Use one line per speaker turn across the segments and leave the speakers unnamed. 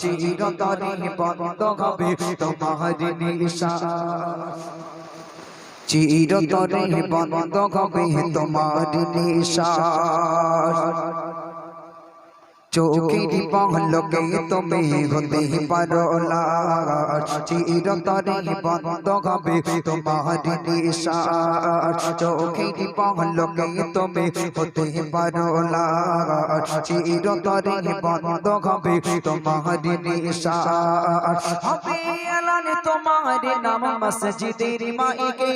চিরতরে বন্ধ হবে তোমার নিশা চিরতরে বন্ধ হবে তোমার নিশা চোখের পহলকে তুমি হতে পারো চিরতরে বন্ধ হবে তোমার নিশাস চোখের পহলকে তুমি হতে পারো চিরতরে বন্ধ হবে তোমার হবে এলান তোমার নাম মসজিদের মাইকে।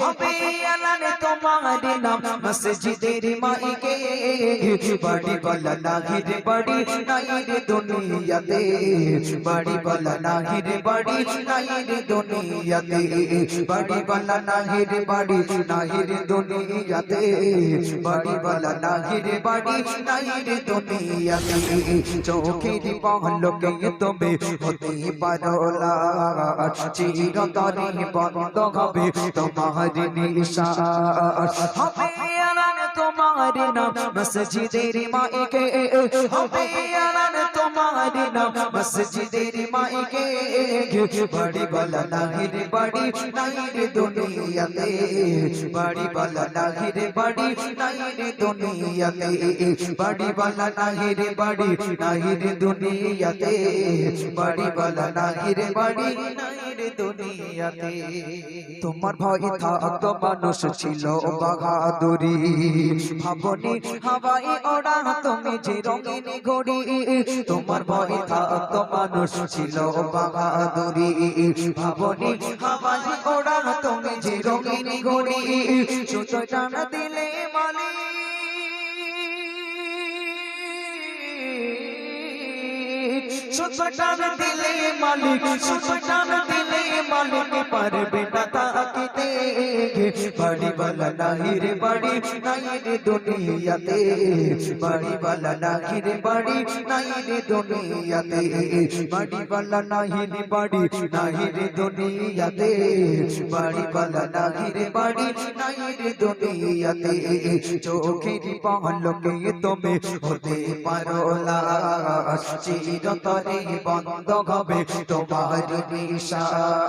হবে এলান তোমার নাম মসজিদের মাইকে। বড়ি বলা নাহি রে বড়ি নাই রে দুনিয়াতে বড়ি বলা নাহি রে বড়ি নাই রে দুনিয়াতে বড়ি বলা নাহি রে বড়ি নাই রে দুনিয়াতে বড়ি বলা নাহি রে বড়ি নাই রে দুনিয়াতে চোখের পহলকে তুমি হতে পারো লাশ চিরতরে বন্ধ হবে তোমার নিশাস হবে আলান তোমার নাম মসজিদের মাইকে হবে আলান তোমার নাম মসজিদের মাইকে বড়ি বলা নাহি রে বড়ি নাই রে দুনিয়াতে বড়ি বলা নাহি রে বড়ি নাই রে দুনিয়াতে বড়ি বলা নাহি রে বড়ি নাই রে দুনিয়াতে বড়ি বলা নাহি রে বড়ি নাই রে দুনিয়াতে তোমার ভয় থাকতো মানুষ ছিল বাহাদুরি ভাবনি হাওয়াই ওড়া তুমি যে রঙিন ঘড়ি। তোমার ভয় থাকতো মানুষ ছিল বাহাদুরি। ভাবনি হাওয়াই ওড়া তুমি যে রঙিন ঘড়ি। সুতো টানা দিলে মালিক সুতো টানা দিলে মালিক সুতো টানা মালিক পারবে না তাকিতে। বাড়ি বালা নাহি রে বাড়ি নাই রে দুনিয়াতে। বাড়ি বালা নাহি রে বাড়ি নাই রে দুনিয়াতে। বাড়ি বালা নাহি রে বাড়ি, নাহি রে দুনিয়াতে। বাড়ি বালা নাহি রে বাড়ি নাই রে দুনিয়াতে। চোখের পহলকে তুমি হতে পারো লাশ চিরতরে বন্ধ হবে তোমার নিশাস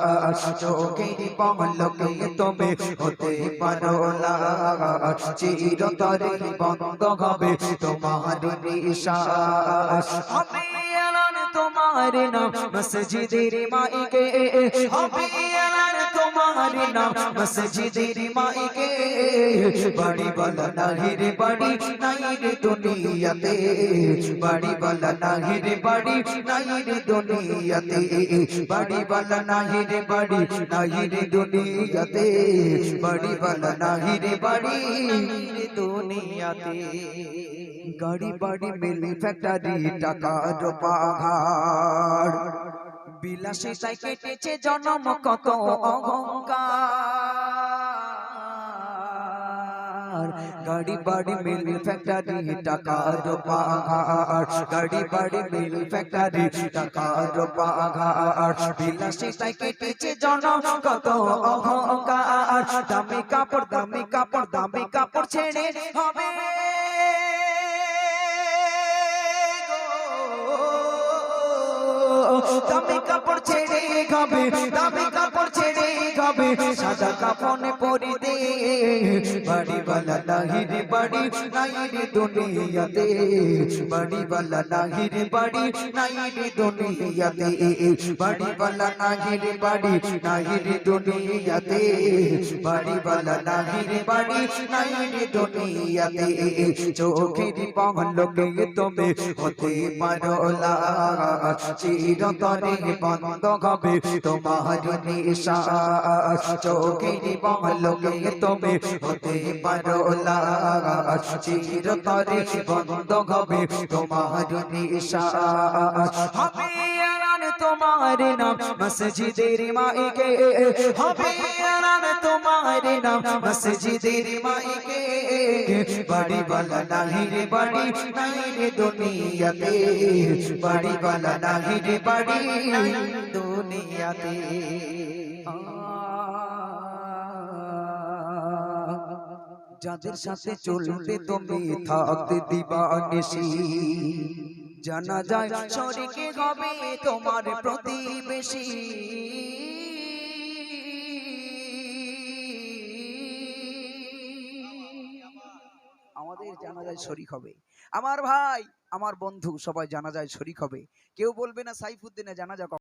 চোখের পহলকে তুমি হতে পারো লাশ চিরতরে বন্ধ হবে তোমার নিশাস এলান তোমার নাম, মসজিদের মাইকে। হবে এলান তোমার নাম মসজিদের মাইকে বাড়ি বলা নাহি রে বাড়ি নাই রে দুনিয়াতে বাড়ি বলা নাহি রে বাড়ি নাই রে দুনিয়াতে বাড়ি বলা নাহি রে বাড়ি নাই রে দুনিয়াতে বাড়ি বলা নাহি রে বাড়ি রে দুনিয়াতে গাড়ি বাড়ি মিল ফ্যাক্টরি টাকার পাহাড় বিলাসী তাই কেটেছে জনম কত অহংকার। গাড়ি বাড়ি মিল ফ্যাক্টরি টাকার পাহাড় গাড়ি বাড়ি মিল ফ্যাক্টরি টাকার পাহাড় বিলাসী তাই কেটেছে জনম কত অহংকার। দামি কাপড় দামি কাপড় দামি কাপড় ছেড়ে হবে। দামি কাপড় ছেড়ে খাবে দামি কাপড় ছেড়ে খাবে সাদা কাপড় বাড়ি বালা নাহি রে বাড়ি নাই রে দুনিয়াতে। বাড়ি বালা নাহি রে বাড়ি নাই রে দুনিয়াতে। বাড়ি বালা নাহি রে বাড়ি নাই রে দুনিয়াতে। বাড়ি বালা নাহি রে বাড়ি নাই রে দুনিয়াতে। চোখের পহলকে তুমি হতে পারো চিরতরে বন্ধ হবে তোমার নিশাস চোখের পহলকে তুমি হতে পারো লাশ, চিরতরে বন্ধ হবে তোমার নিশাস। তোমার নাম, মসজিদের মাইকে। হবে তোমার নাম, মসজিদের মাইকে। নাহি রে বাড়ি নাই রে দুনিয়াতে। বাড়ি বালা নাহি রে বাড়ি দুনিয়াতে। যাদের সাথে চলতে তুমি থাকতে দিবা নিশি জানা যায় শরীকে হবে তোমার প্রতিবেশী। আমাদের জানাজায় শরিক হবে। আমার ভাই আমার বন্ধু সবাই জানা যায় শরিক হবে। কেউ বলবে না সাইফুদ্দিনে জানাজা